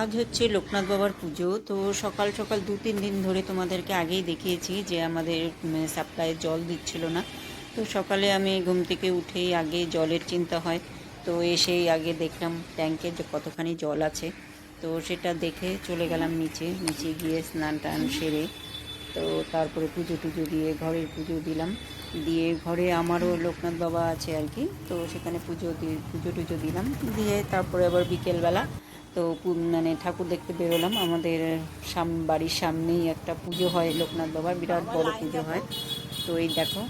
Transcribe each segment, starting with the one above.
আজ হচ্ছে লোকনাথ বাবার পুজো। তো সকাল সকাল দু, তিন দিন ধরে তোমাদেরকে আগেই দেখিয়েছি যে আমাদের সাপ্লাইয়ে জল দিচ্ছিল না। তো সকালে আমি ঘুম থেকে উঠেই আগে জলের চিন্তা হয়। তো এসেই আগে দেখলাম ট্যাঙ্কে যে কতখানি জল আছে। তো সেটা দেখে চলে গেলাম নিচে। নিচে গিয়ে স্নান টান সেরে, তো তারপরে পুজো টুজো দিয়ে ঘরের পুজো দিলাম। দিয়ে ঘরে আমারও লোকনাথ বাবা আছে আর কি। তো সেখানে পুজো দিয়ে, পুজো টুজো দিলাম। দিয়ে তারপরে আবার বিকেলবেলা তো মানে ঠাকুর দেখতে বেরোলাম। আমাদের সাম বাড়ির সামনেই একটা পুজো হয় লোকনাথ বাবার, বিরাট বড় পুজো হয়। তো এই দেখো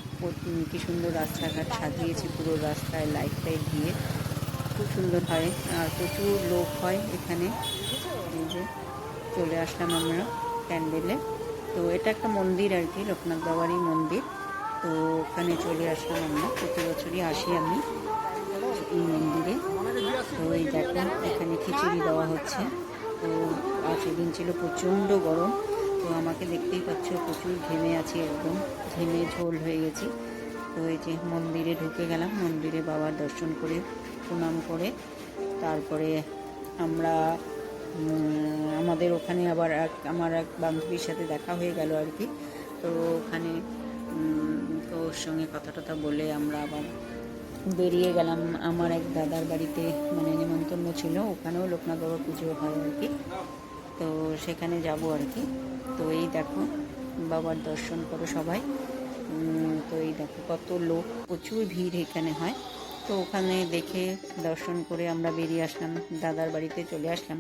কি সুন্দর রাস্তাঘাট সাজিয়েছে পুরো রাস্তায় লাইট টাইট দিয়ে। খুব সুন্দর হয়। আর প্রচুর লোক হয় এখানে। এই যে, চলে আসলাম আমরা প্যান্ডেলে। তো এটা একটা মন্দির আর কি, লোকনাথ বাবারই মন্দির। তো ওখানে চলে আসলাম আমরা। প্রতি বছরই আসি আমি এই মন্দিরে তো এই দেখো এখানে খিচুড়ি দেওয়া হচ্ছে। তো আর সেদিন ছিল প্রচণ্ড গরম। তো আমাকে দেখতেই পাচ্ছ, প্রচুর ঘেমে আছি একদম। ঘেমে ঝোল হয়ে গেছি। তো এই যে মন্দিরে ঢুকে গেলাম। মন্দিরে বাবার দর্শন করে, প্রণাম করে। তারপরে আমরা আমাদের ওখানে আবার এক, আমার এক বান্ধবীর সাথে দেখা হয়ে গেল আর কি। তো ওখানে তো ওর সঙ্গে কথা টথা বলে আমরা আবার বেরিয়ে গেলাম আমার এক দাদার বাড়িতে মানে নিমন্ত্রণ ছিল, ওখানেও লোকনাথ বাবা পুজো হয় আর কি। তো সেখানে যাব আর কি। তো এই দেখো, বাবার দর্শন করো সবাই। তো এই দেখো কত লোক, প্রচুর ভিড় এখানে হয়। তো ওখানে দেখে দর্শন করে আমরা বেরিয়ে আসলাম, দাদার বাড়িতে চলে আসলাম।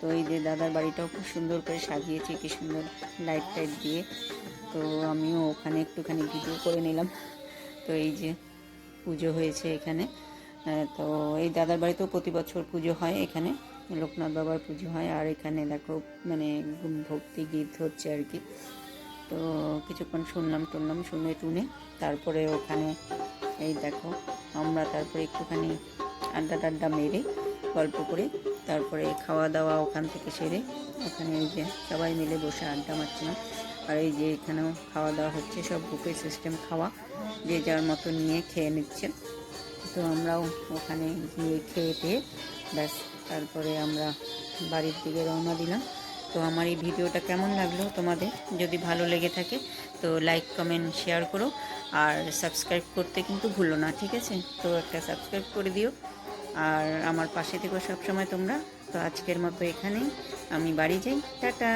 তো এই যে দাদার বাড়িটাও খুব সুন্দর করে সাজিয়েছে, কি সুন্দর লাইট টাইট দিয়ে। তো আমিও ওখানে একটুখানি ভিডিও করে নিলাম। তো এই যে পুজো হয়েছে এখানে। তো এই দাদার বাড়িতেও প্রতি বছর পুজো হয় এখানে। লোকনাথ বাবার পুজো হয়। আর এখানে দেখো মানে ভক্তি গীত হচ্ছে আর কি। তো কিছুক্ষণ শুনলাম টুনলাম, শুনে টুনে তারপরে ওখানে এই দেখো, আমরা তারপরে একটুখানি আড্ডা টাড্ডা মেরে গল্প করে তারপরে খাওয়া দাওয়া ওখান থেকে সেরে ওখানে এই যে সবাই মিলে বসে আড্ডা মারছিলাম। আর এই যে এখানেও খাওয়া দাওয়া হচ্ছে, সব বুফে সিস্টেম খাওয়া, যে যার মতো নিয়ে খেয়ে নিচ্ছে। তো আমরাও ওখানে গিয়ে খেয়ে পেয়ে ব্যাস, তারপরে আমরা বাড়ির দিকে রওনা দিলাম। তো আমার এই ভিডিওটা কেমন লাগল তোমাদের? যদি ভালো লেগে থাকে, তো লাইক কমেন্ট শেয়ার করো। আর সাবস্ক্রাইব করতে কিন্তু ভুলো না, ঠিক আছে? তো একটা সাবস্ক্রাইব করে দিও। আর আমার পাশে থেকো সবসময় তোমরা। তো আজকের মতো এখানেই, আমি বাড়ি যাই। টাটা!